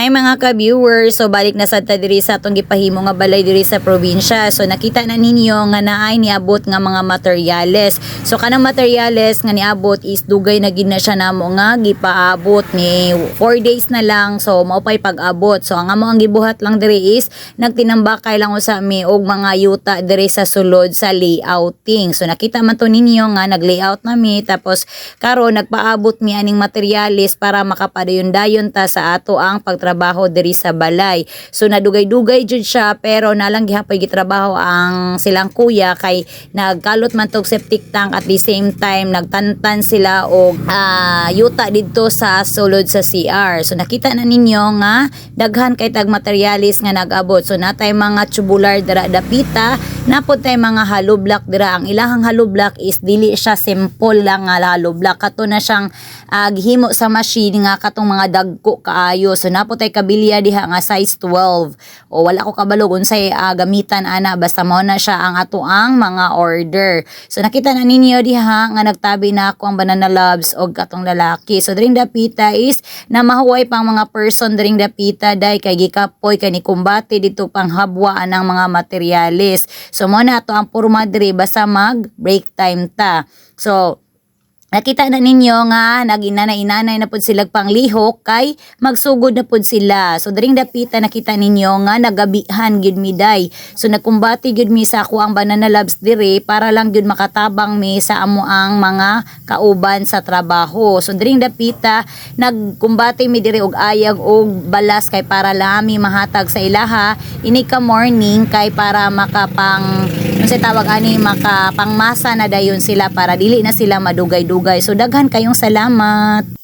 Hi mga ka-viewers, so balik na ta diri sa atong gipahimo nga balay diri sa probinsya. So nakita na ninyo nga naay niabot nga mga materyales. So kanang materyales nga niabot is dugay na gid na siya namo nga gipaabot ni 4 days na lang. So mao pay pag-abot. So ang amo ang gibuhat lang diri is nagtinambakay lang usa mi og mga yuta diri sa sulod sa layouting. So nakita man to ninyo nga nag-layout na mi tapos karon nagpaabot mi aning materyales para makapadayon-dayon ta sa ato ang pagtrabaho diri sa balay. So nadugay-dugay jud siya pero nalang gihapon gitrabaho ang silang kuya kay nagkalot man tog septic tank at the same time nagtantan sila og ah, yuta didto sa sulod sa CR. So nakita na ninyo nga daghan kay tag materialis nga nag-abot. So natay mga tubular dira dapita, napod tay mga hollow block dira. Ang ilahang hollow block is dili siya simple lang nga hollow block. Kato na siyang ah, gihimo sa machine nga katong mga dagko kaayo. So napod tay kabilya diha nga size 12. O wala ko kabalog unsay ah, gamitan ana basta mao na siya ang ato ang mga order. So nakita na ninyo diha nga nagtabi na ako ang banana loves og katong lalaki. So during dapita is na mahuway pang mga person during dapita dai kay gikapoy kay ni kumbate dito pang habwaan ng mga materyales. So mo na ato ang purma diri basta mag break time ta. So Nakita na ninyo nga naginanay-inanay na pud sila panglihok kay magsugod na pud sila. So during dapita nakita ninyo nga nagabihan gyud mi day. So nagkumbati gyud mi sa ako ang banana labs dire para lang gyud makatabang mi sa amo ang mga kauban sa trabaho. So during dapita nagkumbati mi dire og ayag og balas kay para lami mahatag sa ilaha ini ka morning kay para makapang sa tawag ani makapangmasa na dayon sila para dili na sila madugay-dugay. So daghan kayong salamat.